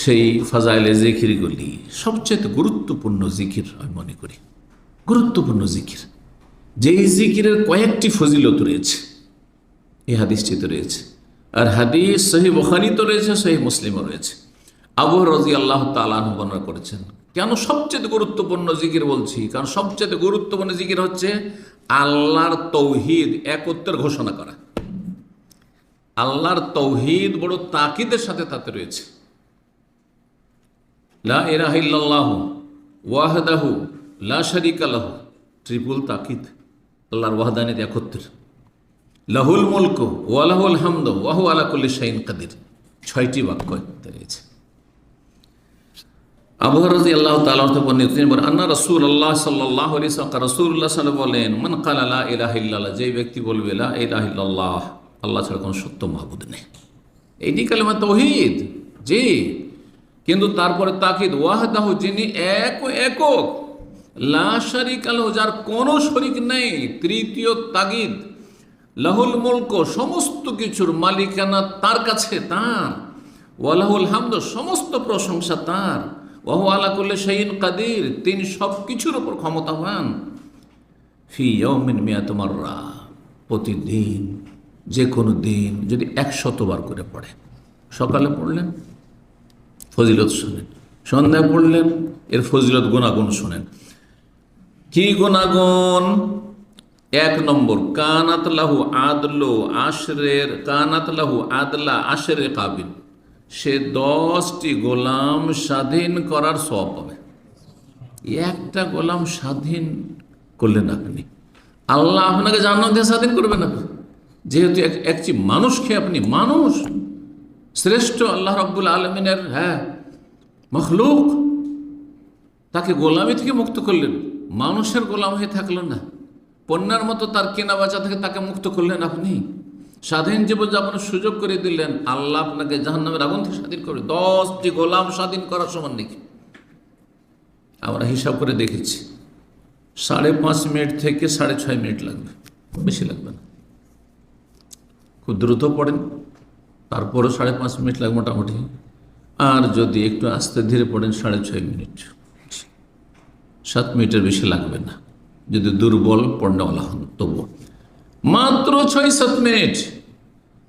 সেই ফাজাইলে জিকিরগুলি সবচেয়ে গুরুত্বপূর্ণ জিকির আমি মনে করি। গুরুত্বপূর্ণ জিকির। যেই জিকিরের কয়েকটি ফজিলত রয়েছে এই হাদিসটিতে রয়েছে, আর হাদিস সহি বখারি তো রয়েছে, সহি মুসলিমও রয়েছে। আবু রাজি আল্লাহ তালাহ বর্ণনা করেছেন, কেন সবচেয়ে গুরুত্বপূর্ণ জিকির বলছি? কারণ সবচেয়ে গুরুত্বপূর্ণ জিকির হচ্ছে আল্লাহর তৌহিদ একত্রের ঘোষণা করা। আল্লাহর তৌহিদ বড় তাকিদের সাথে তাতে রয়েছে। লা ইল্লাল্লাহু ওয়াহদাহু লা শারিকা লাহু। ট্রিপল তাকিদ, আল্লাহর ওয়াহদানিত একত্রের লাহুল মুলক ওয়ালাহুল হামদ ওয়াহু আলা কুল্লি শাইন কাদির। ছয়টি বাক্য রয়েছে। আবু আল্লাহ তাআলা থেকে বর্ণিত বলেন, আন্না রাসূল আল্লাহ ওয়াসাল্লাম রাসূলুল্লাহ সাল্লাল্লাহু বলেন, মান ক্বালা লা ইলাহা ইল্লাল্লাহ যেই ব্যক্তি বলবে, লা ইলাহা ইল্লাল্লাহ আল্লাহ ছাড়া কোনো সত্য মাহবুদ নেই। এইটি কালেমা তৌহিদ। জি। কিন্তু তারপরে তাকিদ, ওয়াহদাহু যিনি এক একক। লা আলহ যার কোনো শরিক নেই, তৃতীয় তাগিদ। লাহুল মুলক, সমস্ত কিছুর মালিকানা তার কাছে, তার। ওয়ালাহুল হামদ, সমস্ত প্রশংসা তার। ওয়াহু কুল্লি শাইইন কাদির, তিনি সব কিছুর উপর ক্ষমতাবান। ফি ইয়াউমিন মিয়াত মাররা, প্রতিদিন যে কোনো দিন, যদি একশতবার করে পড়ে। সকালে পড়লেন? ফজিলত শোনেন। সন্ধ্যায় পড়লেন এর ফজিলত গুণাগুণ শোনেন। কি গুণাগুণ? এক নম্বর, কানাত লাহু আদলো আশরের, কানাত লাহু আদলা আশরে কাবিল। সে দশটি গোলাম স্বাধীন করার সব পাবে। একটা গোলাম স্বাধীন করলেন আপনি। আল্লাহ আপনাকে জান্নাত স্বাধীন করবেন আপনি যেহেতু এক- একটি মানুষকে আপনি মানুষ। শ্রেষ্ঠ আল্লাহ রব্বুল আলমিনের হ্যাঁ মখলুক, তাকে গোলামি থেকে মুক্ত করলেন। মানুষের গোলাম হয়ে থাকল না। পণ্যের মতো তার কেনা বেচা থেকে তাকে মুক্ত করলেন আপনি। স্বাধীন জীবনযাপনের সুযোগ করে দিলেন। আল্লাহ আপনাকে জাহান্নামের আগুন থেকে স্বাধীন করবে দশটি গোলাম স্বাধীন করার সমান নাকি আমরা হিসাব করে দেখেছি। সাড়ে পাঁচ মিনিট থেকে সাড়ে ছয় মিনিট লাগবে। বেশি লাগবে না। খুব দ্রুত পড়েন। তারপরেও সাড়ে পাঁচ মিনিট লাগে মোটামুটি। আর যদি একটু আস্তে ধীরে পড়েন, সাড়ে ছয় মিনিট। সাত মিনিটের বেশি লাগবে না। যদি দুর্বল, পণ্যওয়ালা হন তবু মাত্র ছয় সাত মিনিট।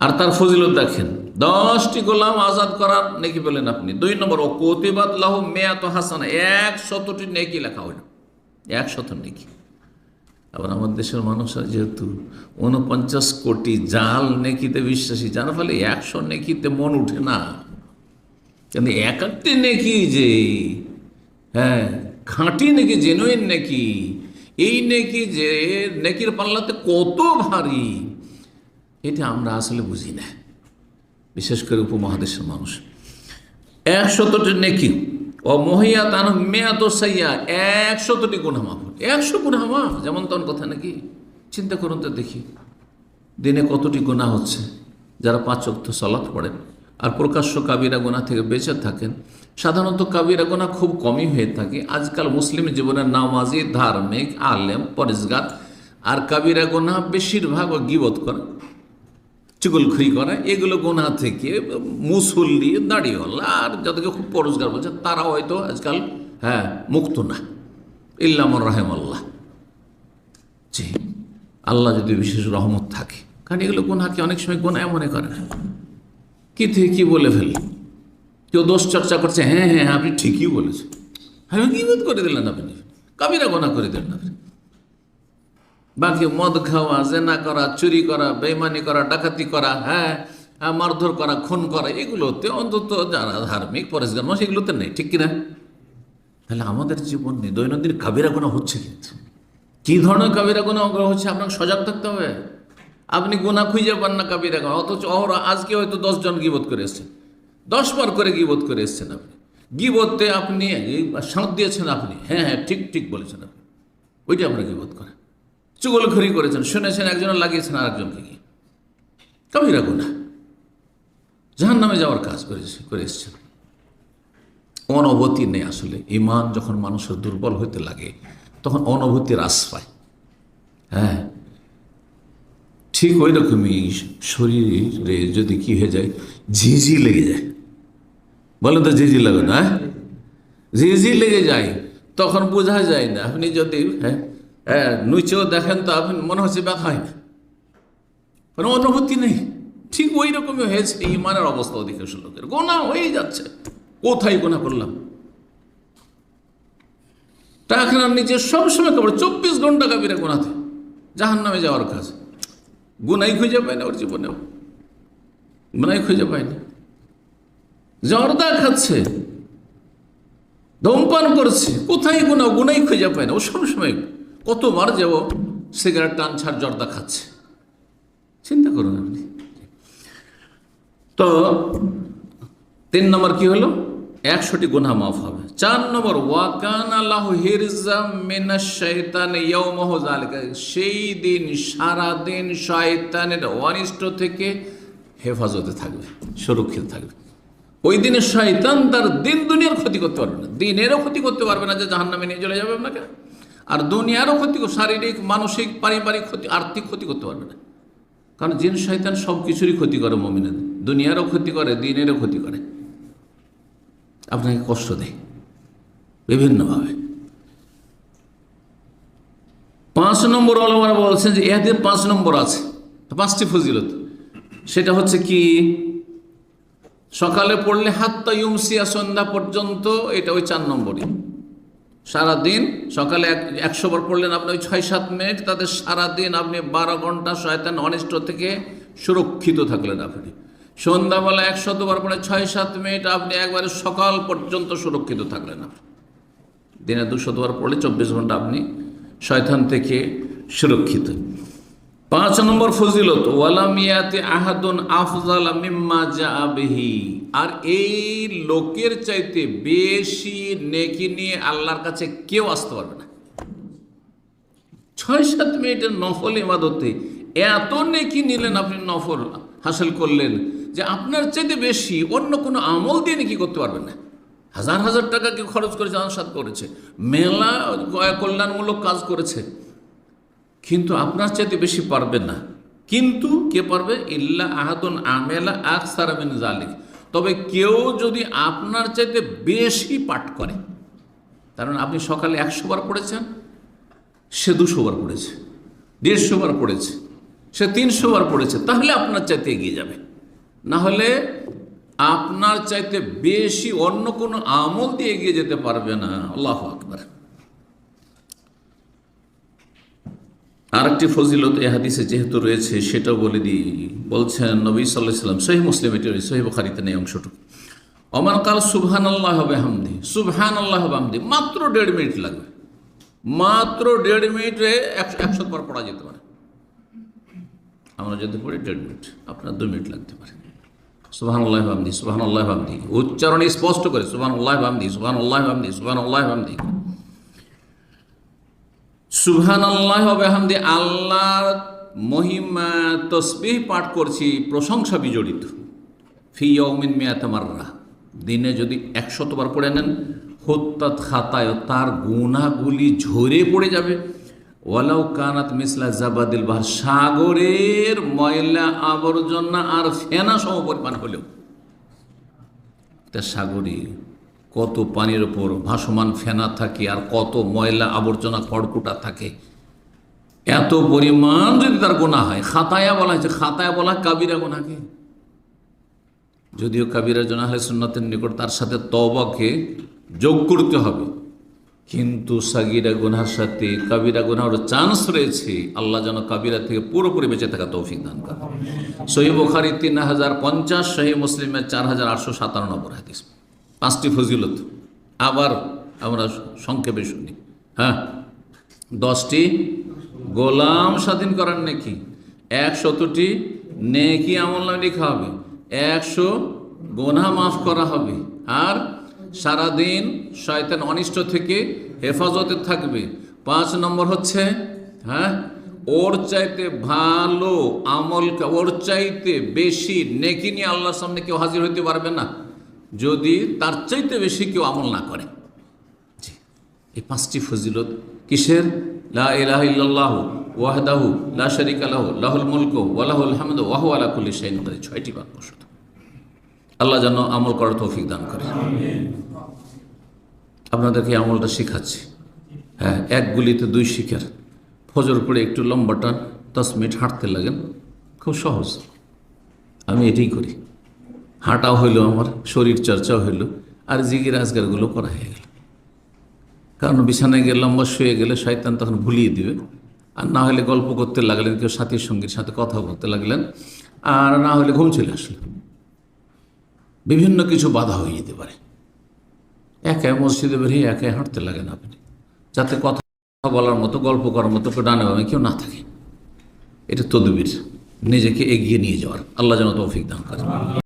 আর তার ফজিলত দেখেন, দশটি গোলাম আজাদ করার নেকি পেলেন আপনি। দুই নম্বর ও কতিবাদ লাহ মেয়াত হাসান। এক শতটি নেকি লেখা হইল। এক শত নেকি। আবার আমার দেশের মানুষ যেহেতু উনপঞ্চাশ কোটি জাল নেকিতে বিশ্বাসী যার ফলে একশো নেকিতে মন উঠে না। কিন্তু এক একটি নেকি যে হ্যাঁ খাঁটি নেকি জেনুইন নেকি, এই নেকি যে, নেকির পাল্লাতে কত ভারী, এটা আমরা আসলে বুঝি না। বিশেষ করে উপমহাদেশের মানুষ। একশতটি নেকি ও মহিয়া তান মেয়াত সাইয়া একশতটি গুণা মাফ একশো গুণা যেমন তখন কথা নাকি? চিন্তা করুন তো দেখি, দিনে কতটি গুণা হচ্ছে? যারা পাঁচ অক্ত সলাৎ পড়েন আর প্রকাশ্য কাবিরা গোনা থেকে বেঁচে থাকেন, সাধারণত কাবিরা গোনা খুব কমই হয়ে থাকে। আজকাল মুসলিম জীবনের নামাজি, ধার্মিক, আলেম পরিষ্কার আর কাবিরা গোনা বেশিরভাগ গিবত করে চুগলখড়ি করা এগুলো গোনা থেকে মুসল্লি দাড়িওয়ালা আর যাদেরকে খুব পরস্কার বলছে তারা হয়তো আজকাল হ্যাঁ মুক্ত না। ইল্লামর রাহেম আল্লাহ জি আল্লাহ যদি বিশেষ রহমত থাকে। কারণ এগুলো গোনাকে অনেক সময় গোনায় মনে করে না। কি থেকে কী বলে ফেল কেউ দোষ চর্চা করছে হ্যাঁ হ্যাঁ হ্যাঁ, আপনি ঠিকই বলেছেন। হ্যাঁ কি করে দিলেন আপনি। কাবিরা গোনা করে দিলেন আপনি। বাকি মদ খাওয়া জেনা করা চুরি করা বেইমানি করা ডাকাতি করা হ্যাঁ হ্যাঁ, মারধর করা খুন করা এগুলোতে অন্তত যারা ধার্মিক পরেশগার মানুষ এগুলোতে নেই ঠিক কিনা? তাহলে আমাদের জীবন জীবনে দৈনন্দিন কাবিরা গোনা হচ্ছে কিন্তু কী ধরনের কাবিরা গোনা হচ্ছে? আপনাকে সজাগ থাকতে হবে। আপনি গোনা খুঁজে পান না কাবিরা গোনা অথচ অহরা আজকে হয়তো দশজন গিবোধ করে এসছেন। দশ বার করে গিবোধ করে এসছেন আপনি। গিবোধতে আপনি সাঁত দিয়েছেন আপনি। হ্যাঁ হ্যাঁ ঠিক ঠিক বলেছেন আপনি। ওইটা আমরা গিবোধ করা। চুগলখড়ি করেছেন, শুনেছেন, একজনের লাগিয়েছেন আরেকজনকে গিয়ে। কাবিরা গুণা। জাহান নামে যাওয়ার কাজ করেছে, করে এসছেন। অনবতি নেই আসলে। ইমান যখন মানুষের দুর্বল হইতে লাগে, তখন অনবতির আশ পায় হ্যাঁ। ঠিক ওই রকমই শরীরে যদি কি হয়ে যায়, ঝিঝি লেগে যায়। বলেন তো ঝিঝি লাগে না হ্যাঁ? ঝিঝি লেগে যায়, তখন বোঝা যায় না, আপনি যদি হ্যাঁ? হ্যাঁ নিচেও দেখেন তো আপনি, মনে হচ্ছে ব্যথা হয় না। কোনো অনুভূতি নেই। ঠিক ওই রকমই হয়েছে ইমানের অবস্থা অধিকাংশ লোকের। গোনা হয়ে যাচ্ছে। কোথায় গোনা করলাম? টাকা নিচে সবসময় কেবল চব্বিশ ঘণ্টা কাবিরা গোনাতে। জাহান নামে যাওয়ার কাজ। গুনাই খুঁজে পায় না ওর জীবনেও। গুনাই খুঁজে পায় না। জর্দা খাচ্ছে। ধূমপান করছে। কোথায় গুণা গুনাই খুঁজে পায় না। ও সবসময় কতবার যাব সিগারেট টান ছাড় জর্দা খাচ্ছে? চিন্তা করুন আপনি। তো তিন নম্বর কি হলো? একশোটি গুনা মাফ হবে। চার নম্বর ওয়াকান আল্লাহ সেই দিন সারা দিন শয়তানের অনিষ্ট থেকে হেফাজতে থাকবে, সুরক্ষিত থাকবে। ওই দিনে শয়তান তার দিন দুনিয়ার ক্ষতি করতে পারবে না। দিনেরও ক্ষতি করতে পারবে না যে জাহান্নামে নিয়ে চলে যাবে আপনাকে। আর দুনিয়ারও ক্ষতি শারীরিক, মানসিক, পারিবারিক ক্ষতি, আর্থিক ক্ষতি করতে পারবে না। কারণ জিন, শয়তান সব কিছুরই ক্ষতি করে মমিনের দুনিয়ারও ক্ষতি করে, দিনেরও ক্ষতি করে। আপনাকে কষ্ট দেয়। বিভিন্নভাবে। পাঁচ নম্বর আলমারা বলছেন যে এদের পাঁচ নম্বর আছে। পাঁচটি ফজিলত। সেটা হচ্ছে কি? সকালে পড়লে হাত্তা ইউমসিয়া সন্ধ্যা পর্যন্ত এটা ওই চার নম্বরই। সারাদিন সকালে এক একশো বার পড়লেন আপনি ওই ছয় সাত মিনিট তাদের সারাদিন আপনি বারো ঘণ্টা শয়তান অনিষ্ট থেকে সুরক্ষিত থাকলেন আপনি। সন্ধ্যাবেলা একশো দুবার পরে ছয় সাত মিনিট আপনি একবারে সকাল পর্যন্ত সুরক্ষিত থাকলেন আপনি। দিনে দুশো দুবার পড়লে চব্বিশ ঘণ্টা আপনি শয়তান থেকে সুরক্ষিত। পাঁচ নম্বর ফজিলত ওয়ালামিয়াতে আহাদুন আফজাল মিম্মা জাআবিহি আর এই লোকের চাইতে বেশি নেকি নিয়ে আল্লাহর কাছে কেউ আসতে পারবে না। ছয় সাত মিনিটের নফল ইবাদতে এত নেকি নিলেন আপনি, নফল হাসিল করলেন যে আপনার চাইতে বেশি অন্য কোনো আমল দিয়ে নেকি করতে পারবেন না। হাজার হাজার টাকা কেউ খরচ করেছে, আনসাদ করেছে। মেলা কল্যাণমূলক কাজ করেছে। কিন্তু আপনার চাইতে বেশি পারবে না। কিন্তু কে পারবে? ইল্লা আহাদুন আমেলা আকসার মিন জালিক তবে কেউ যদি আপনার চাইতে বেশি পাঠ করে কারণ আপনি সকালে একশো বার পড়েছেন, সে দুশো বার পড়েছে, দেড়শো বার পড়েছে, সে তিনশো বার পড়েছে, তাহলে আপনার চাইতে এগিয়ে যাবে। না হলে আপনার চাইতে বেশি অন্য কোনো আমল দিয়ে এগিয়ে যেতে পারবে না। আল্লাহ আকবার। আরেকটি ফজিলত এ হাদিসে যেহেতু রয়েছে, সেটাও বলে দিই। বলছেন নবী সাল্লাহ সাল্লাম সহি মুসলিম, এটি রয়েছে সহি বখারিতে নেই অংশটুকু। অমান কাল সুবহান আল্লাহ হবে হামদি সুবহান আল্লাহ হবে হামদি মাত্র দেড় মিনিট লাগবে। মাত্র দেড় মিনিটে একশো একশো পড়া যেতে পারে। আমরা যদি পড়ি দেড় মিনিট, আপনার দু মিনিট লাগতে পারে। সুবহান আল্লাহ হামদি সুবহান আল্লাহ হামদি উচ্চারণ স্পষ্ট করে সুবহান আল্লাহ হামদি সুবহান আল্লাহ হামদি সুবহান আল্লাহ হামদি সুবহান আল্লাহ হামদি আল্লাহর মহিমা তসবিহ পাঠ করছি, প্রশংসা বিজড়িত। ফি ইয়মিন মিয়াতামাররা দিনে যদি একশতবার পড়ে নেন হত্যাত খাতায় তার গুণাগুলি ঝরে পড়ে যাবে। ওয়ালাউ কানাত মিসলা জাবাদিল বাহার, সাগরের ময়লা আবর্জনা আর ফেনা সম পরিমাণ হলেও। তা সাগরে কত পানির ওপর ভাসমান ফেনা থাকে আর কত ময়লা আবর্জনা খড়কুটা থাকে। এত পরিমাণ যদি তার গোনা হয়, খাতায়া বলা হয়েছে, খাতায়া বলা কাবিরা গোনাকে যদিও কাবিরা জোনা হয় সুন্নতের নিকট তার সাথে তবাকে যোগ করতে হবে, কিন্তু সাগিরা গুনার সাথে কাবিরা গুনার চান্স রয়েছে, আল্লাহ যেন কাবিরা থেকে পুরোপুরি বেঁচে থাকা তৌফিক দান করে সহি বুখারি তিন হাজার পঞ্চাশ সহি মুসলিমের চার হাজার আটশো সাতান্ন নম্বর হাদিস। পাঁচটি ফজিলত। আবার আমরা সংক্ষেপে শুনি। হ্যাঁ? দশটি গোলাম স্বাধীন করার নেকি। একশতটি নেকি আমল নামে লেখা হবে। একশো গোনা মাফ করা হবে। আর সারাদিন শয়তান অনিষ্ট থেকে হেফাজতে থাকবে। পাঁচ নম্বর হচ্ছে হ্যাঁ? ওর চাইতে ভালো আমল ওর চাইতে বেশি নেকি নিয়ে আল্লাহর সামনে কেউ হাজির হইতে পারবে না। যদি তার চাইতে বেশি কেউ আমল না করে। এই পাঁচটি ফজিলত কিসের? লা ইলাহা ইল্লাল্লাহু ওয়াহদাহু লা শারিকা লাহু, লাহুল মুলকু ওয়া লাহুল হামদু ওয়া হুয়া আলা কুল্লি শাইইন কাদির। ছয়টি বাক্য শুধু। আল্লাহ যেন আমল করার তৌফিক দান করে। আপনাদেরকে আমলটা শেখাচ্ছি। হ্যাঁ এক গুলিতে দুই শিকার ফজর পড়ে একটু লম্বা টান, দশ মিনিট হাঁটতে লাগেন। খুব সহজ। আমি এটাই করি। হাঁটাও হইল আমার, শরীর চর্চাও হইল, আর জিগির আজগারগুলো করা হয়ে গেল। কারণ বিছানায় গিয়ে লম্বা শুয়ে গেলে শয়তান তখন ভুলিয়ে দিবে। আর না হলে গল্প করতে লাগলেন, কেউ সাথীর সঙ্গীর সাথে কথা বলতে লাগলেন, আর না হলে ঘুম চলে আসলো। বিভিন্ন কিছু বাধা হয়ে যেতে পারে। একে মসজিদে বেরিয়ে একে হাঁটতে লাগেন আপনি। যাতে কথা বলার মতো, গল্প করার মতো কেউ ডানে বামে কেউ না থাকে। এটা তদবির। নিজেকে এগিয়ে নিয়ে যাওয়ার। আল্লাহ যেন তৌফিক দান করে